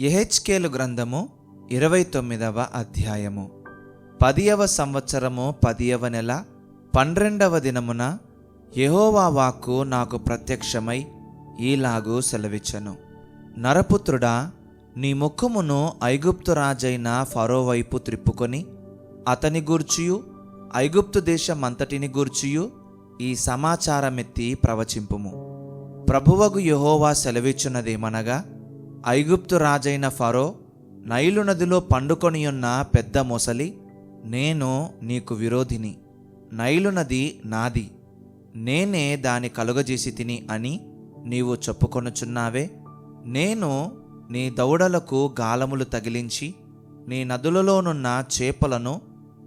ఎహెచ్కేలు గ్రంథము ఇరవై తొమ్మిదవ అధ్యాయము. పదియవ సంవత్సరము పదియవ నెల పన్నెండవ దినమున యహోవా వాక్కు నాకు ప్రత్యక్షమై ఈలాగు సెలవిచ్చెను. నరపుత్రుడా నీ ముఖమును ఐగుప్తు రాజైన ఫరో వైపు త్రిప్పుకొని అతని గూర్చియు ఐగుప్తు దేశమంతటిని గూర్చియు ఈ సమాచారమెత్తి ప్రవచింపుము. ప్రభువగు యెహోవా సెలవిచ్చున్నదేమనగా ఐగుప్తు రాజైన ఫరో నైలు నదిలో పండుకొనియున్న పెద్ద మొసలి నేను నీకు విరోధిని. నైలు నది నాది. నేనే దాని కలుగజేసి తిని అని నీవు చెప్పుకొనుచున్నావే. నేను నీ దౌడలకు గాలములు తగిలించి నీ నదులలోనున్న చేపలను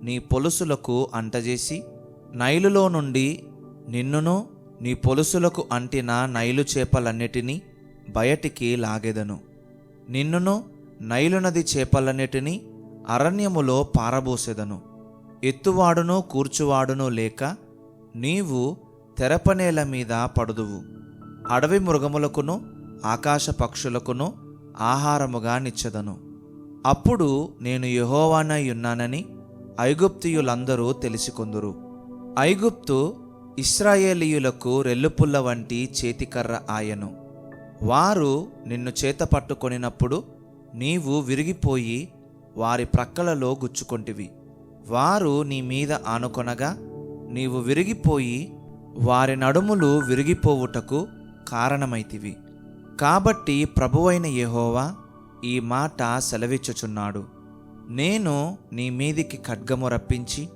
నీ పొలుసులకు అంటజేసి నైలులో నుండి నిన్నును నీ పొలుసులకు అంటిన నైలు చేపలన్నిటినీ బయటికి లాగెదను. నిన్నును నైలు నది చేపలన్నిటినీ అరణ్యములో పారబోసెదను. ఎత్తువాడును కూర్చువాడును లేక నీవు తెరపనేల మీద పడుదువు. అడవి మృగములకును ఆకాశ పక్షులకును ఆహారముగా నిచ్చెదను. అప్పుడు నేను యహోవానై ఉన్నానని ఐగుప్తియులందరూ తెలిసికొందురు. ఐగుప్తు ఇస్రాయేలీయులకు రెల్లుపుల్ల వంటి చేతికర్ర ఆయను. వారు నిన్ను చేత పట్టుకొనినప్పుడు నీవు విరిగిపోయి వారి ప్రక్కలలో గుచ్చుకొంటివి. వారు నీ మీద ఆనుకొనగా నీవు విరిగిపోయి వారి నడుములు విరిగిపోవుటకు కారణమైతివి. కాబట్టి ప్రభువైన యెహోవా ఈ మాట సెలవిచ్చుచున్నాడు. నేను నీ మీదికి ఖడ్గము రప్పించి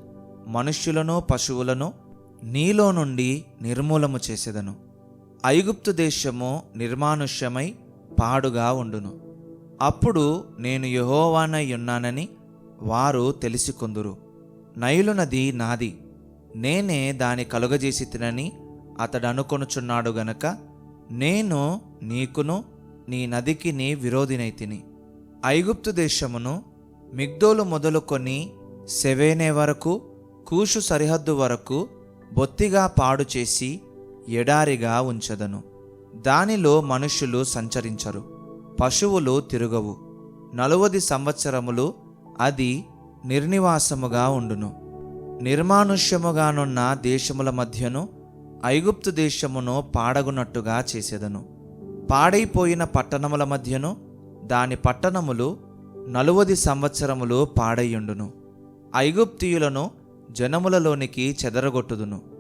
మనుష్యులను పశువులను నీలో నుండి నిర్మూలము చేసేదను. ఐగుప్తు దేశము నిర్మానుష్యమై పాడుగా ఉండును. అప్పుడు నేను యహోవానై ఉన్నానని వారు తెలిసికొందురు. నైలు నది నాది. నేనే దాని కలుగజేసి తినని అతడు అనుకొనుచున్నాడు గనక నేను నీకును నీ నదికి నీ విరోధినైతిని ఐగుప్తు దేశమును మిగ్దోలు మొదలుకొని సెవేనే వరకు కూషు సరిహద్దు వరకు బొత్తిగా పాడు చేసి ఎడారిగా ఉంచదను. దానిలో మనుషులు సంచరించరు. పశువులు తిరుగవు. నలువది సంవత్సరములు అది నిర్నివాసముగా ఉండును. నిర్మానుష్యముగానున్న దేశముల మధ్యను ఐగుప్తు దేశమును పాడగునట్టుగా చేసేదను. పాడైపోయిన పట్టణముల మధ్యను దాని పట్టణములు నలువది సంవత్సరములు పాడయ్యుండును ఐగుప్తియులను జనములలోనికి చెదరగొట్టుదును.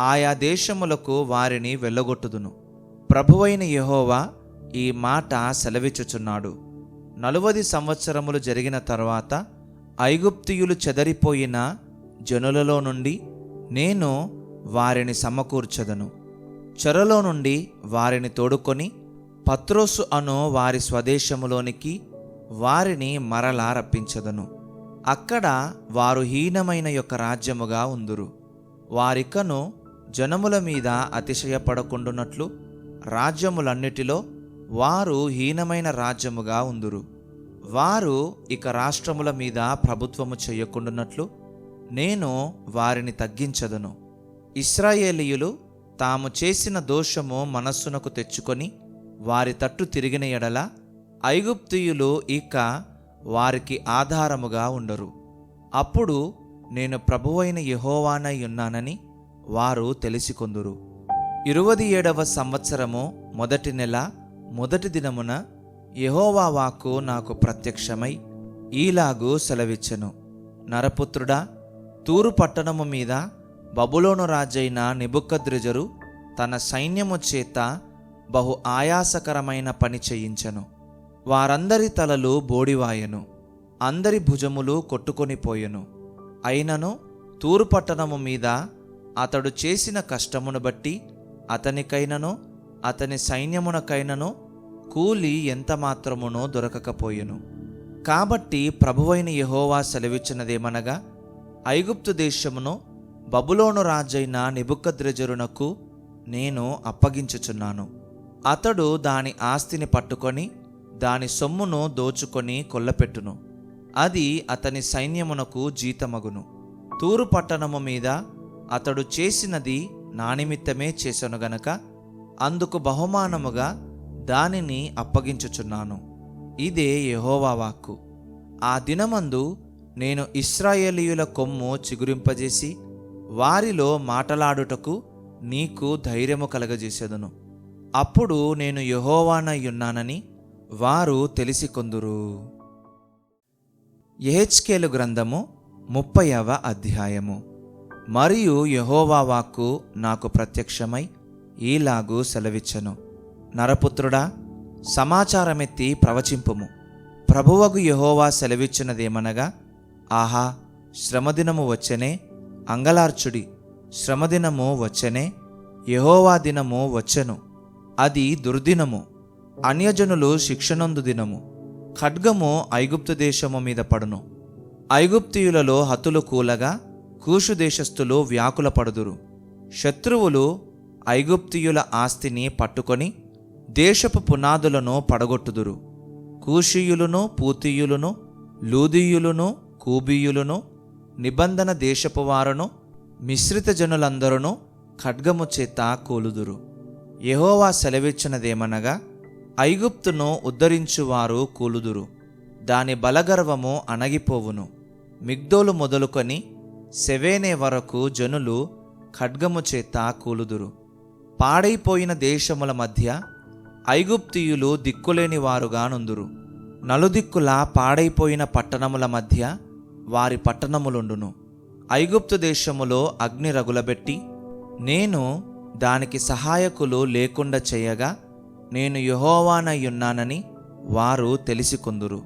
ఆయా దేశములకు వారిని వెళ్ళగొట్టుదును. ప్రభువైన యెహోవా ఈ మాట సెలవిచ్చుచున్నాడు. నలువది సంవత్సరములు జరిగిన తర్వాత ఐగుప్తియులు చెదరిపోయిన జనులలో నుండి నేను వారిని సమకూర్చదను. చెరలో నుండి వారిని తోడుకొని పత్రోసు అను వారి స్వదేశములోనికి వారిని మరలా రప్పించదను. అక్కడ వారు హీనమైన యొక్క రాజ్యముగా ఉందురు. వారికను జనముల మీద అతిశయపడకుండునట్లు రాజ్యములన్నిటిలో వారు హీనమైన రాజ్యముగా ఉందురు. వారు ఇక రాష్ట్రముల మీద ప్రభుత్వము చేయకుండునట్లు నేను వారిని తగ్గించదను. ఇస్రాయేలీయులు తాము చేసిన దోషము మనస్సునకు తెచ్చుకొని వారి తట్టు తిరిగిన ఎడల ఐగుప్తియులు ఇక వారికి ఆధారముగా ఉండరు. అప్పుడు నేను ప్రభువైన యహోవానై ఉన్నానని వారు తెలిసికొందురు. ఇరువది ఏడవ సంవత్సరము మొదటి నెల మొదటి దినమున యహోవా వాక్కు నాకు ప్రత్యక్షమై ఈలాగు సెలవిచ్చెను. నరపుత్రుడా తూరు పట్టణము మీద బబులోను రాజైన నిబుక్కద్రిజరు తన సైన్యము చేత బహు ఆయాసకరమైన పని చేయించెను. వారందరి తలలు బోడివాయెను. అందరి భుజములు కొట్టుకొనిపోయెను అయినను తూరు పట్టణము మీద అతడు చేసిన కష్టమును బట్టి అతనికైనను అతని సైన్యమునకైనను కూలి ఎంత మాత్రమునో దొరకకపోయెను. కాబట్టి ప్రభువైన యహోవా సెలవిచ్చినదేమనగా ఐగుప్తు దేశమును బబులోను రాజైన నిబుకద్రజరునకు నేను అప్పగించుచున్నాను. అతడు దాని ఆస్తిని పట్టుకొని దాని సొమ్మును దోచుకొని కొల్లపెట్టును. అది అతని సైన్యమునకు జీతమగును. తూరు పట్టణము మీద అతడు చేసినది నా నిమిత్తమే చేసెను గనక అందుకు బహుమానముగా దానిని అప్పగించుచున్నాను. ఇదే యెహోవా వాక్కు. ఆ దినమందు నేను ఇస్రాయేలీయుల కొమ్ము చిగురింపజేసి వారిలో మాటలాడుటకు నీకు ధైర్యము కలగజేసేదను. అప్పుడు నేను యహోవానయ్యున్నానని వారు తెలిసికొందురు. ఎహెచ్కేలు గ్రంథము ముప్పైవ అధ్యాయము. మరియు యహోవా వాక్కు నాకు ప్రత్యక్షమై ఈలాగూ సెలవిచ్చను. నరపుత్రుడా సమాచారమెత్తి ప్రవచింపుము. ప్రభువగు యహోవా సెలవిచ్చినదేమనగా ఆహా శ్రమదినము వచ్చనే అంగలార్చుడి శ్రమదినము వచ్చెనే యహోవా దినము వచ్చెను. అది దుర్దినము అన్యజనులు శిక్షణందు దినము. ఖడ్గము ఐగుప్తు దేశము మీద పడును. ఐగుప్తియులలో హతులు కూలగా కూషు దేశస్థులు వ్యాకుల పడుదురు శత్రువులు ఐగుప్తియుల ఆస్తిని పట్టుకొని దేశపు పునాదులను పడగొట్టుదురు. కూషియులను పూతియులను లూదీయులను కూబీయులను నిబంధన దేశపు వారును మిశ్రిత జనులందరూ ఖడ్గము చేత కూలుదురు. యహోవా సెలవిచ్చినదేమనగా ఐగుప్తును ఉద్ధరించువారు కూలుదురు. దాని బలగర్వము అణగిపోవును. మిగ్దోలు మొదలుకొని సెవేనే వరకు జనులు ఖడ్గము చేత కూలుదురు. పాడైపోయిన దేశముల మధ్య ఐగుప్తియులు దిక్కులేని వారుగా నుందురు. నలుదిక్కుల పాడైపోయిన పట్టణముల మధ్య వారి పట్టణములుండును. ఐగుప్తు దేశములో అగ్ని రగులబెట్టి నేను దానికి సహాయకులు లేకుండా చేయగా నేను యహోవానయ్యున్నానని వారు తెలిసికొందురు.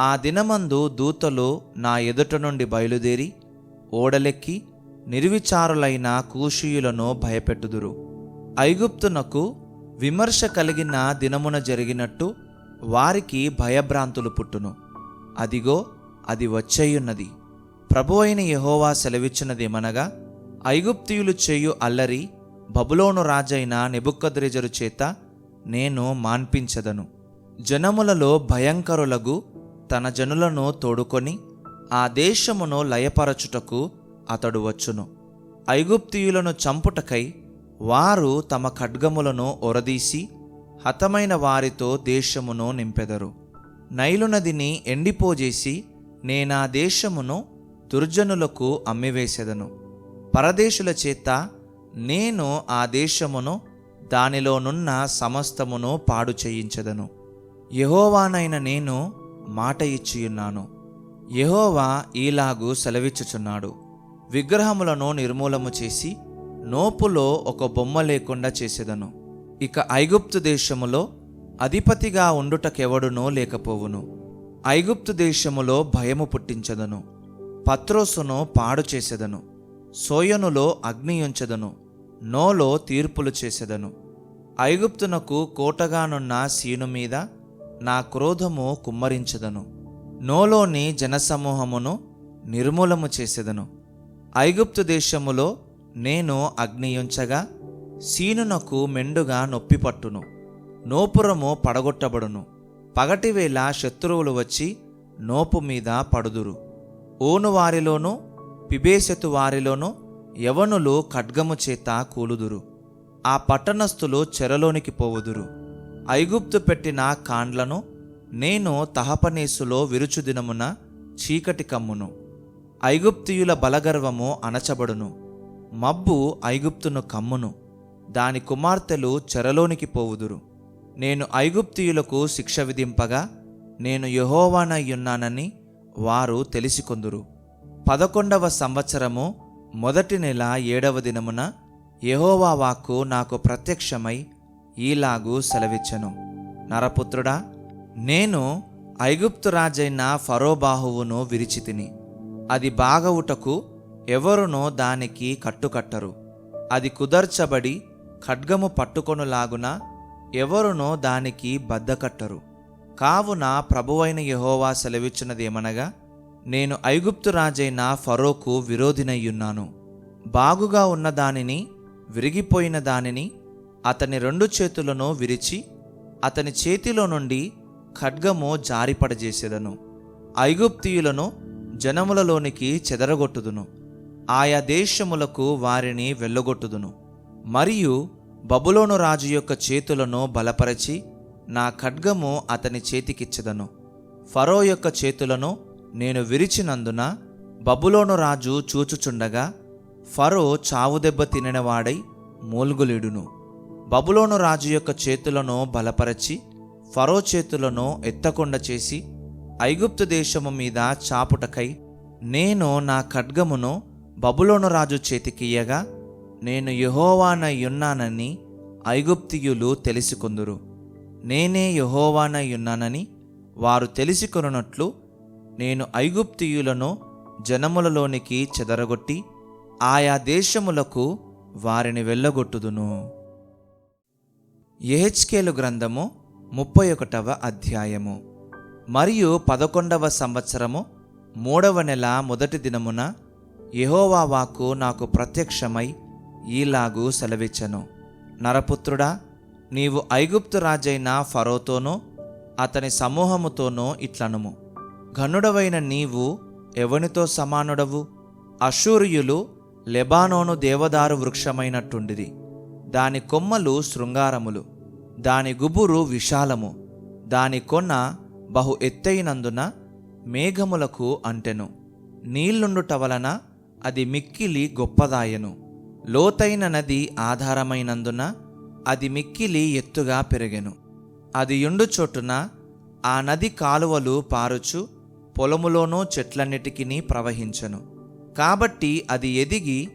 ఆ దినమందు దూతలు నా ఎదుట నుండి బయలుదేరి ఓడలెక్కి నిర్విచారులైన కూషీయులను భయపెట్టుదురు. ఐగుప్తునకు విమర్శ కలిగిన దినమున జరిగినట్టు వారికి భయభ్రాంతులు పుట్టును. అదిగో అది వచ్చేయున్నది. ప్రభు అయిన యహోవా సెలవిచ్చినదేమనగా ఐగుప్తియులు చేయు అల్లరి బబులోను రాజైన నెబుక్కద్రెజరు చేత నేను మాన్పించదను. జనములలో భయంకరులగు తన జనులను తోడుకొని ఆ దేశమును లయపరచుటకు అతడు వచ్చును. ఐగుప్తియులను చంపుటకై వారు తమ ఖడ్గములను ఒరదీసి హతమైన వారితో దేశమును నింపెదరు. నైలు నదిని ఎండిపోజేసి నేనా దేశమును దుర్జనులకు అమ్మివేసెదను. పరదేశుల చేత నేను ఆ దేశమును దానిలోనున్న సమస్తమును పాడు చేయించదను. యహోవానైన నేను మాట ఇచ్చియున్నాను. యహోవా ఈలాగు సెలవిచ్చుచున్నాడు. విగ్రహములను నిర్మూలము చేసి నోపులో ఒక బొమ్మ లేకుండా చేసేదను. ఇక ఐగుప్తు దేశములో అధిపతిగా ఉండుటకెవడునో లేకపోవును. ఐగుప్తు దేశములో భయము పుట్టించదను. పత్రోసును పాడు చేసేదను. సోయనులో అగ్ని ఉంచదను. నోలో తీర్పులు చేసేదను. ఐగుప్తునకు కోటగానున్న సీను మీద నా క్రోధము కుమ్మరించదను. నోలోని జనసమూహమును నిర్మూలము చేసేదను. ఐగుప్తు దేశములో నేను అగ్నియుంచగా సీనునకు మెండుగా నొప్పి పట్టును. నోపురము పడగొట్టబడును. పగటివేళ శత్రువులు వచ్చి నోపు మీద పడుదురు. ఓను వారిలోనూ పిబేసెతు వారిలోనూ యవనులు ఖడ్గము చేత కూలుదురు. ఆ పట్టణస్థులు చెరలోనికి పోవుదురు. ఐగుప్తు పెట్టిన కాండ్లను నేను తహపనేసులో విరుచుదినమున చీకటి కమ్మును ఐగుప్తియుల బలగర్వము అణచబడును మబ్బు ఐగుప్తును కమ్మును దాని కుమార్తెలు చెరలోనికి పోవుదురు. నేను ఐగుప్తియులకు శిక్ష విధింపగా నేను యహోవానయ్యున్నానని వారు తెలిసికొందురు. పదకొండవ సంవత్సరము మొదటి నెల ఏడవ దినమున యహోవా వాక్కు నాకు ప్రత్యక్షమై ఈలాగు సెలవిచ్చను. నరపుత్రుడా నేను ఐగుప్తు రాజైన ఫరోబాహువును విరిచితిని. అది బాగవుటకు ఎవరునో దానికి కట్టుకట్టరు. అది కుదర్చబడి ఖడ్గము పట్టుకొనులాగున ఎవరునో దానికి బద్దకట్టరు. కావున ప్రభువైన యహోవా సెలవిచ్చినదేమనగా నేను ఐగుప్తు రాజైన ఫరోకు విరోధినయ్యున్నాను. బాగుగా ఉన్న దానిని విరిగిపోయిన దానిని అతని రెండు చేతులను విరిచి అతని చేతిలో నుండి ఖడ్గము జారిపడజేసేదను. ఐగుప్తీయులను జనములలోనికి చెదరగొట్టుదును. ఆయా దేశములకు వారిని వెళ్ళగొట్టుదును. మరియు బబులోను రాజు యొక్క చేతులను బలపరచి నా ఖడ్గము అతని చేతికిచ్చదను. ఫరో యొక్క చేతులను నేను విరిచినందున బబులోను రాజు చూచుచుండగా ఫరో చావుదెబ్బ తినినవాడై మూల్గులేడును. బబులోను రాజు యొక్క చేతులను బలపరచి ఫరో చేతులను ఎత్తకుండా చేసి ఐగుప్తు దేశము మీద చాపుటకై నేను నా ఖడ్గమును బబులోను రాజు చేతికియ్యగా నేను యహోవానయ్యున్నానని ఐగుప్తియులు తెలుసుకుందురు. నేనే యహోవానయ్యున్నానని వారు తెలుసుకొనున్నట్లు నేను ఐగుప్తియులను జనములలోనికి చెదరగొట్టి ఆయా దేశములకు వారిని వెళ్ళగొట్టుదును. ఎహెచ్కేలు గ్రంథము ముప్పై ఒకటవ అధ్యాయము. మరియు పదకొండవ సంవత్సరము మూడవ నెల మొదటి దినమున యెహోవా నాకు ప్రత్యక్షమై ఈలాగు సెలవిచ్చను. నరపుత్రుడా నీవు ఐగుప్తు రాజైన ఫరోతోనూ అతని సమూహముతోనూ ఇట్లనుము. ఘనుడవైన నీవు ఎవనితో సమానుడవు? అశూరియులు లెబానోను దేవదారు వృక్షమైనట్టుండిరి. దాని కొమ్మలు శృంగారములు. దాని గుబురు విశాలము దాని కొన బహు ఎత్తైనందున మేఘములకు అంటెను. నీళ్ళుండుట వలన అది మిక్కిలి గొప్పదాయను. లోతైన నది ఆధారమైనందున అది మిక్కిలి ఎత్తుగా పెరిగెను. అది ఎండు చోటున ఆ నది కాలువలు పారుచు పొలములోనూ చెట్లన్నిటికీ ప్రవహించెను. కాబట్టి అది ఎదిగి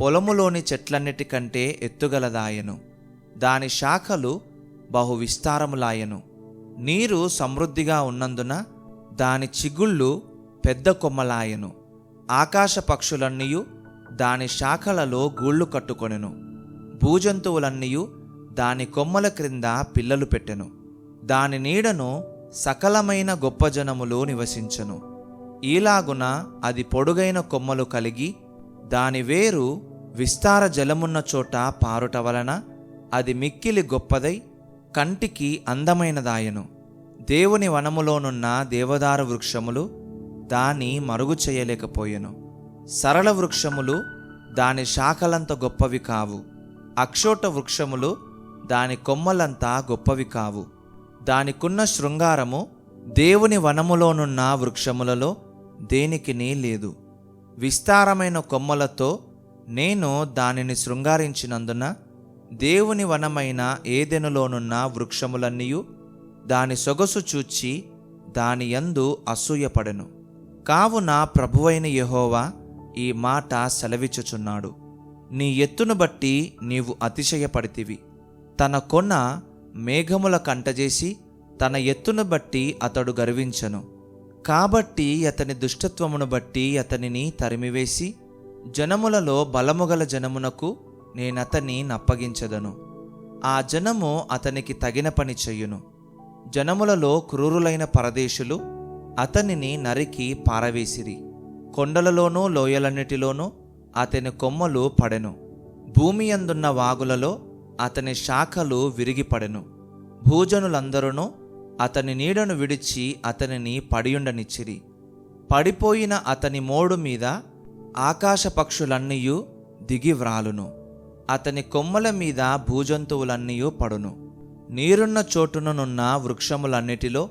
పొలములోని చెట్లన్నిటికంటే ఎత్తుగలదాయను. దాని శాఖలు బహు విస్తారములాయను నీరు సమృద్ధిగా ఉన్నందున దాని చిగుళ్ళు పెద్ద కొమ్మలాయను. ఆకాశ పక్షులన్నీయు దాని శాఖలలో గూళ్ళు కట్టుకొనెను. భూజంతువులన్నీయు దాని కొమ్మల క్రింద పిల్లలు పెట్టెను. దాని నీడను సకలమైన గొప్ప జనములు నివసించెను. ఈలాగున అది పొడుగైన కొమ్మలు కలిగి దాని వేరు విస్తార జలమున్న చోట పారుట వలన అది మిక్కిలి గొప్పదై కంటికి అందమైనదాయను. దేవుని వనములోనున్న దేవదారు వృక్షములు దాని మరుగు చేయలేకపోయెను. సరళ వృక్షములు దాని శాఖలంత గొప్పవి కావు. అక్షోట వృక్షములు దాని కొమ్మలంతా గొప్పవి కావు. దానికున్న శృంగారము దేవుని వనములోనున్న వృక్షములలో దేనికిని లేదు. విస్తారమైన కొమ్మలతో నేను దానిని శృంగారించినందున దేవుని వనమైన ఏదెనులోనున్న వృక్షములన్నీయు దాని సొగసు చూచి దాని యందు అసూయపడెను. కావున ప్రభువైన యెహోవా ఈ మాట సెలవిచ్చుచున్నాడు. నీ ఎత్తును బట్టి నీవు అతిశయపడితివి. తన కొన మేఘముల కంటజేసి తన ఎత్తును బట్టి అతడు గర్వించను. కాబట్టి అతని దుష్టత్వమును బట్టి అతనిని తరిమివేసి జనములలో బలముగల జనమునకు నేనతన్ని నప్పగించదను. ఆ జనము అతనికి తగిన పని చెయ్యును జనములలో క్రూరులైన పరదేశులు అతనిని నరికి పారవేసిరి. కొండలలోనూ లోయలన్నిటిలోనూ అతని కొమ్మలు పడెను. భూమి అందున్న వాగులలో అతని శాఖలు విరిగిపడెను. భూజనులందరూ అతని నీడను విడిచి అతనిని పడియుండనిచ్చిరి. పడిపోయిన అతని మోడు మీద ఆకాశ పక్షులన్నీయు దిగి వ్రాలును. అతని కొమ్మల మీద భూజంతువులన్నీ పడును. నీరున్న చోటుననున్న వృక్షములన్నిటిలో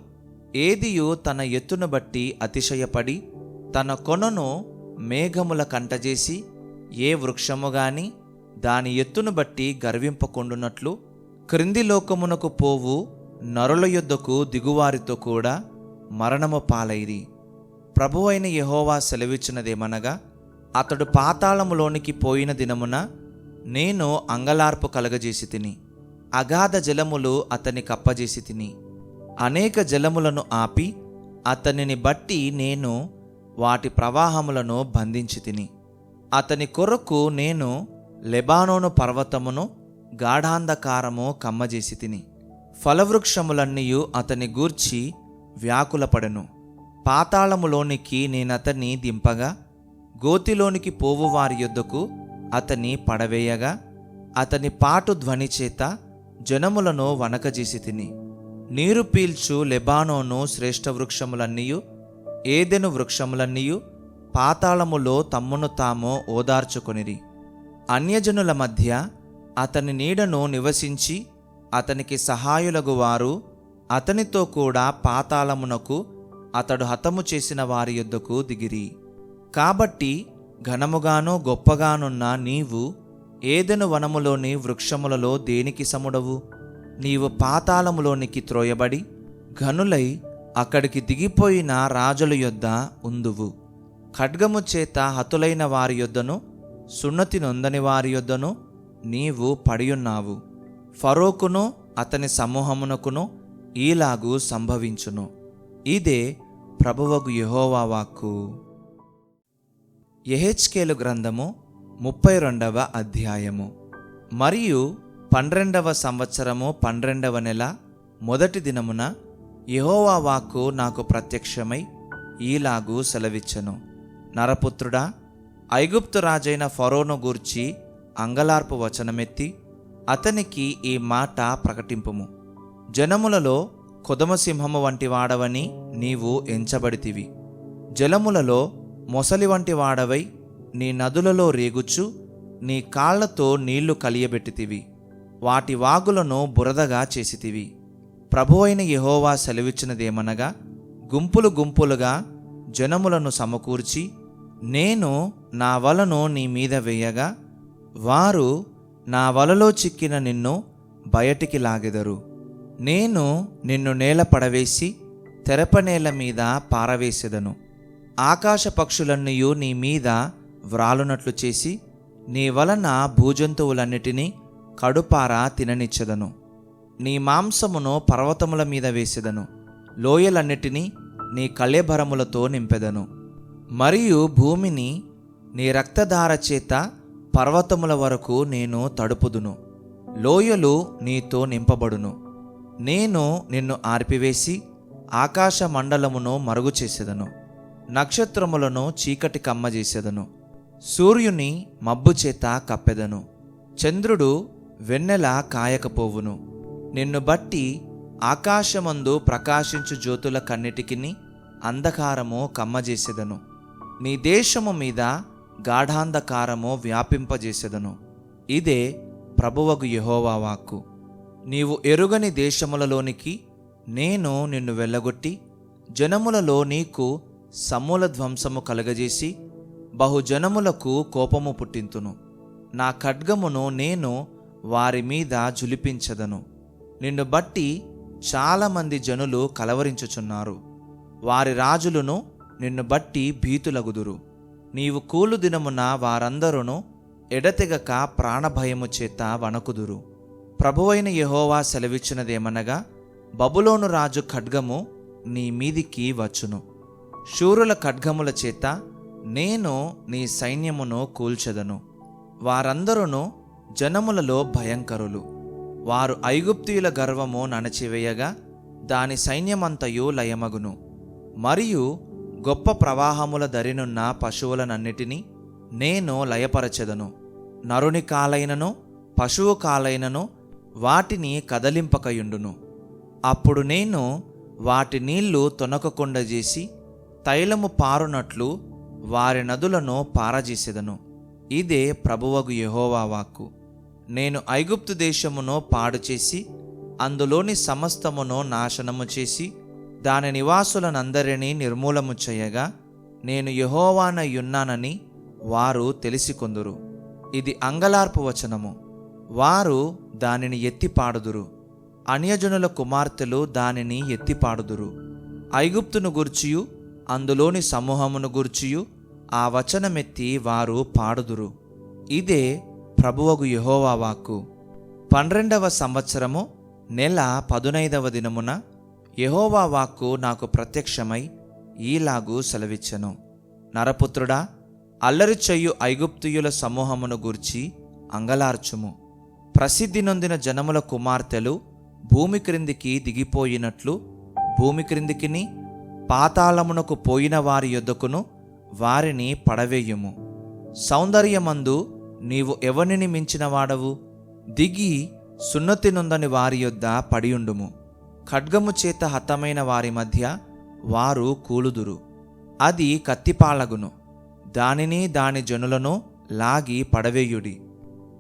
ఏదియు తన ఎత్తును బట్టి అతిశయపడి తన కొనను మేఘముల కంటజేసి ఏ వృక్షము గాని దాని ఎత్తును బట్టి గర్వింపకుండునట్లు క్రింది లోకమునకు పోవు నరుల యొద్దకు దిగువారితో కూడా మరణము పాలైరి. ప్రభువైన యహోవా సెలవిచ్చినదేమనగా అతడు పాతాళములోనికి పోయిన దినమున నేను అంగలార్పు కలగజేసి తిని అగాధ జలములు అతని కప్పజేసి తిని అనేక జలములను ఆపి అతనిని బట్టి నేను వాటి ప్రవాహములను బంధించి తిని అతని కొరకు నేను లెబానోను పర్వతమును గాఢాంధకారము కమ్మజేసి తిని ఫలవృక్షములన్నీయు అతని గూర్చి వ్యాకులపడను. పాతాళములోనికి నేనతన్ని దింపగా గోతిలోనికి పోవు వారి యొద్దకు అతని పడవేయగా అతని పాటు ధ్వని చేత జనములను వనకజేసి తిని నీరు పీల్చు లెబానోను శ్రేష్ఠ వృక్షములన్నీయు ఏదెను వృక్షములన్నీయు పాతాళములో తమ్మును తాము ఓదార్చుకొనిరి. అన్యజనుల మధ్య అతని నీడను నివసించి అతనికి సహాయులగు వారు అతనితో కూడా పాతాళమునకు అతడు హతము చేసిన వారి యొద్దకు దిగిరి. కాబట్టి ఘనముగాను గొప్పగానున్న నీవు ఏదెను వనములోని వృక్షములలో దేనికి సముడవు? నీవు పాతాళములోనికి త్రోయబడి ఘనులై అక్కడికి దిగిపోయిన రాజుల యొద్ద ఉందువు. ఖడ్గము చేత హతులైన వారి యొద్దను సున్నతి నొందని వారి యొద్దను నీవు పడియున్నావు. ఫరోకును అతని సమూహమునకును ఈలాగు సంభవించును. ఇదే ప్రభువగు యహోవా వాక్కు. ఎహెచ్కేలు గ్రంథము ముప్పై రెండవ అధ్యాయము. మరియు పన్నెండవ సంవత్సరము పన్నెండవ నెల మొదటి దినమున యహోవా వాక్కు నాకు ప్రత్యక్షమై ఈలాగు సెలవిచ్చెను. నరపుత్రుడా ఐగుప్తు రాజైన ఫరోను గూర్చి అంగలార్పు వచనమెత్తి అతనికి ఈ మాట ప్రకటింపుము. జనములలో కొదమసింహము వంటి వాడవని నీవు ఎంచబడితివి. జలములలో మొసలి వంటి వాడవై నీ నదులలో రేగుచు నీ కాళ్ళతో నీళ్ళు కలియబెట్టితివి. వాటి వాగులను బురదగా చేసితివి. ప్రభువైన యహోవా సెలవిచ్చినదేమనగా గుంపులు గుంపులుగా జనములను సమకూర్చి నేను నా వలను నీ మీద వేయగా వారు నా వలలో చిక్కిన నిన్ను బయటికి లాగెదరు. నేను నిన్ను నేల పడవేసి తెరపనేల మీద పారవేసెదను. ఆకాశ పక్షులన్నీయు నీ మీద వ్రాలునట్లు చేసి నీ వలన భూజంతువులన్నిటినీ కడుపార తిననిచ్చదను. నీ మాంసమును పర్వతముల మీద వేసెదను. లోయలన్నిటినీ నీ కళేభరములతో నింపెదను. మరియు భూమిని నీ రక్తధార చేత పర్వతముల వరకు నేను తడుపుదును. లోయలు నీతో నింపబడును. నేను నిన్ను ఆర్పివేసి ఆకాశ మండలమును మరుగు చేసేదను నక్షత్రములను చీకటి కమ్మజేసేదను. సూర్యుని మబ్బు చేత కప్పెదను. చంద్రుడు వెన్నెల కాయకపోవును. నిన్ను బట్టి ఆకాశమందు ప్రకాశించు జ్యోతుల కన్నిటికిని అంధకారము కమ్మజేసెదను. నీ దేశము మీద గాఢాంధకారము వ్యాపింపజేసెదను. ఇదే ప్రభువగు యెహోవా వాక్కు. నీవు ఎరుగని దేశములలోనికి నేను నిన్ను వెళ్ళగొట్టి జనములలో నీకు సమూల ధ్వంసము కలగజేసి బహుజనములకు కోపము పుట్టింతును. నా ఖడ్గమును నేను వారి మీద జులిపించదను. నిన్ను బట్టి చాలామంది జనులు కలవరించుచున్నారు. వారి రాజులను నిన్ను బట్టి భీతులగుదురు. నీవు కూలు దినమున వారందరూ ఎడతెగక ప్రాణభయము చేత వణకుదురు. ప్రభువైన యహోవా సెలవిచ్చినదేమనగా బబులోను రాజు ఖడ్గము నీ మీదికి వచ్చును. శూరుల ఖడ్గముల చేత నేను నీ సైన్యమును కూల్చదను. వారందరూ జనములలో భయంకరులు. వారు ఐగుప్తీయుల గర్వము నణచివేయగా దాని సైన్యమంతయు లయమగును. మరియు గొప్ప ప్రవాహముల దరినున్న పశువులనన్నిటినీ నేను లయపరచెదను. నరుని కాలైనను పశువు కాలైనను వాటిని కదలింపకయుండును. అప్పుడు నేను వాటి నీళ్ళు తొనకకుండా చేసి తైలము పారునట్లు వారి నదులను పారజేసెదను. ఇదే ప్రభువగు యహోవా వాక్కు. నేను ఐగుప్తు దేశమును పాడు చేసి అందులోని సమస్తమును నాశనము చేసి దాని నివాసులనందరినీ నిర్మూలము చేయగా నేను యహోవానయున్నానని వారు తెలిసికొందురు. ఇది అంగలార్పు వచనము. వారు దానిని ఎత్తిపాడుదురు. అన్యజనుల కుమార్తెలు దానిని ఎత్తిపాడుదురు. ఐగుప్తును గూర్చియు అందులోని సమూహమును గూర్చియు ఆ వచనమెత్తి వారు పాడుదురు. ఇదే ప్రభువగు యహోవాకు వాక్కు. పన్నెండవ సంవత్సరము నెల పదునైదవ దినమున యహోవా వాక్కు నాకు ప్రత్యక్షమై ఈలాగు సెలవిచ్చెను. నరపుత్రుడా అల్లరి చెయ్యు ఐగుప్తియుల సమూహమును గూర్చి అంగలార్చుము. ప్రసిద్ధి నొందిన జనముల కుమార్తెలు భూమి క్రిందికి దిగిపోయినట్లు భూమి క్రిందికిని పాతాళమునకు పోయిన వారి యొద్దకును వారిని పడవేయుము. సౌందర్యమందు నీవు ఎవరిని మించిన వాడవు? దిగి సున్నతి నొందని వారి యొద్ద పడియుండుము. ఖడ్గము చేత హతమైన వారి మధ్య వారు కూలుదురు. అది కత్తిపాలగును. దానిని దాని జనులను లాగి పడవేయుడి.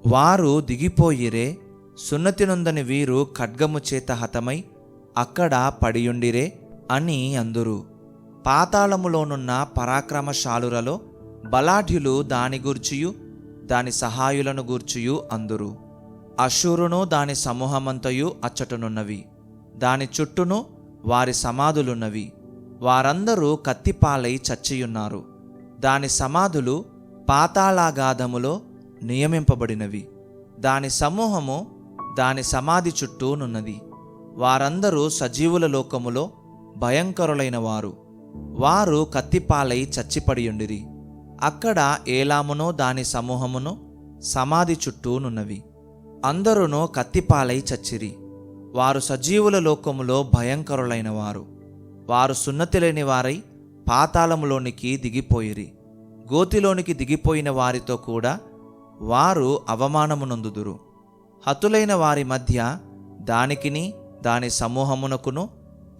వారు దిగిపోయిరే సున్నతి నొందని వీరు ఖడ్గము చేత హతమై అక్కడ పడియుండిరే అని అందురు. పాతాళములోనున్న పరాక్రమశాలురలో బలాఢ్యులు దాని గూర్చియు దాని సహాయులను గూర్చియు అందురు. అశూరును దాని సమూహమంతయు అచ్చటనున్నవి. దాని చుట్టూను వారి సమాధులున్నవి. వారందరూ కత్తిపాలై చచ్చియున్నారు. దాని సమాధులు పాతాళాగాధములో నియమింపబడినవి. దాని సమూహము దాని సమాధి చుట్టూనున్నది. వారందరూ సజీవుల లోకములో భయంకరులైన వారు వారు కత్తిపాలై చచ్చిపడియుండిరి. అక్కడ ఏలామునో దాని సమూహమును సమాధి చుట్టూనున్నవి అందరునో కత్తిపాలై చచ్చిరి. వారు సజీవుల లోకములో భయంకరులైన వారు వారు సున్నతిలేని వారై పాతాళములోనికి దిగిపోయిరి. గోతిలోనికి దిగిపోయిన వారితో కూడా వారు అవమానమునందుదురు. హతులైన వారి మధ్య దానికిని దాని సమూహమునకును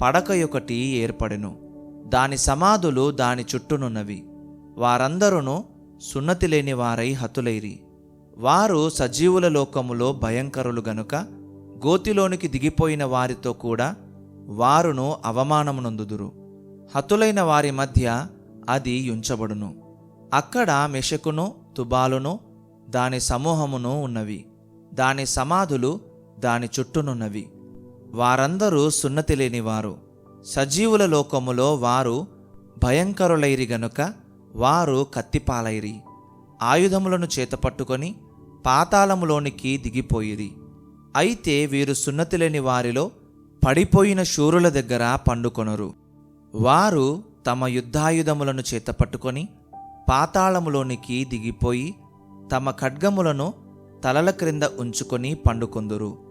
పడకయొకటి ఏర్పడెను. దాని సమాధులు దాని చుట్టూనున్నవి. వారందరూ సున్నతి లేని వారై హతులైరి. వారు సజీవుల లోకములో భయంకరులు గనుక గోతిలోనికి దిగిపోయిన వారితో కూడా వారును అవమానమునందుదురు. హతులైన వారి మధ్య అది యుంచబడును. అక్కడ మెషకును తుబాలును దాని సమూహమును ఉన్నవి. దాని సమాధులు దాని చుట్టూనున్నవి. వారందరూ సున్నతి లేనివారు. సజీవుల లోకములో వారు భయంకరులైరి గనుక వారు కత్తిపాలైరి. ఆయుధములను చేతపట్టుకొని పాతాళములోనికి దిగిపోయిరి. అయితే వీరు సున్నతి లేని వారిలో పడిపోయిన శూరుల దగ్గర పండుకొనరు. వారు తమ యుద్ధాయుధములను చేతపట్టుకొని పాతాళములోనికి దిగిపోయి తమ ఖడ్గములను తలల క్రింద ఉంచుకొని పండుకొందురు.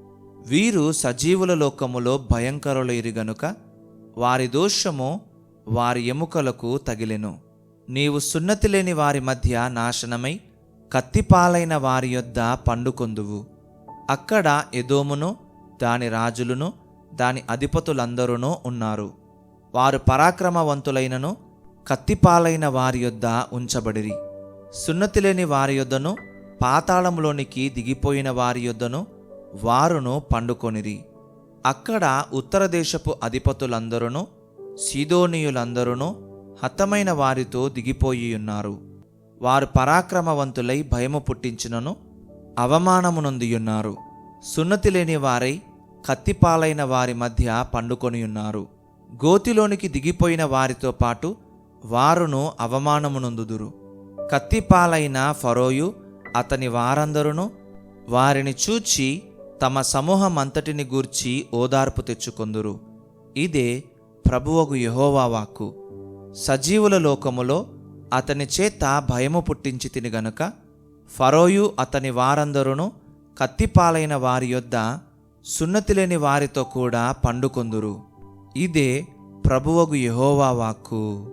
వీరు సజీవుల లోకములో భయంకరులైరి గనుక వారి దోషము వారి ఎముకలకు తగిలెను. నీవు సున్నతి లేని వారి మధ్య నాశనమై కత్తిపాలైన వారి యొద్ద పండుకొందువు. అక్కడ ఎదోమును దాని రాజులను దాని అధిపతులందరూనూ ఉన్నారు. వారు పరాక్రమవంతులైనను కత్తిపాలైన వారి యొద్ద ఉంచబడిరి. సున్నతి లేని వారి యొద్దను పాతాళములోనికి దిగిపోయిన వారి యొద్దను వారును పండుకొనిరి. అక్కడ ఉత్తర దేశపు అధిపతులందరూ సీదోనీయులందరూ హతమైన వారితో దిగిపోయి ఉన్నారు వారు పరాక్రమవంతులై భయము పుట్టించినను అవమానమునొందియున్నారు. సున్నతి లేని వారై కత్తిపాలైన వారి మధ్య పండుకొనియున్నారు. గోతిలోనికి దిగిపోయిన వారితో పాటు వారును అవమానమునందుదురు. కత్తిపాలైన ఫరోయు అతని వారందరును వారిని చూచి తమ సమూహమంతటిని గూర్చి ఓదార్పు తెచ్చుకొందురు. ఇదే ప్రభువగు యహోవా వాక్కు. సజీవుల లోకములో అతని చేత భయము పుట్టించి తిని గనుక ఫరోయు అతని వారందరును కత్తిపాలైన వారి యొద్ద సున్నతి లేని వారితో కూడా పండుకొందురు. ఇదే ప్రభువగు యహోవా వాక్కు.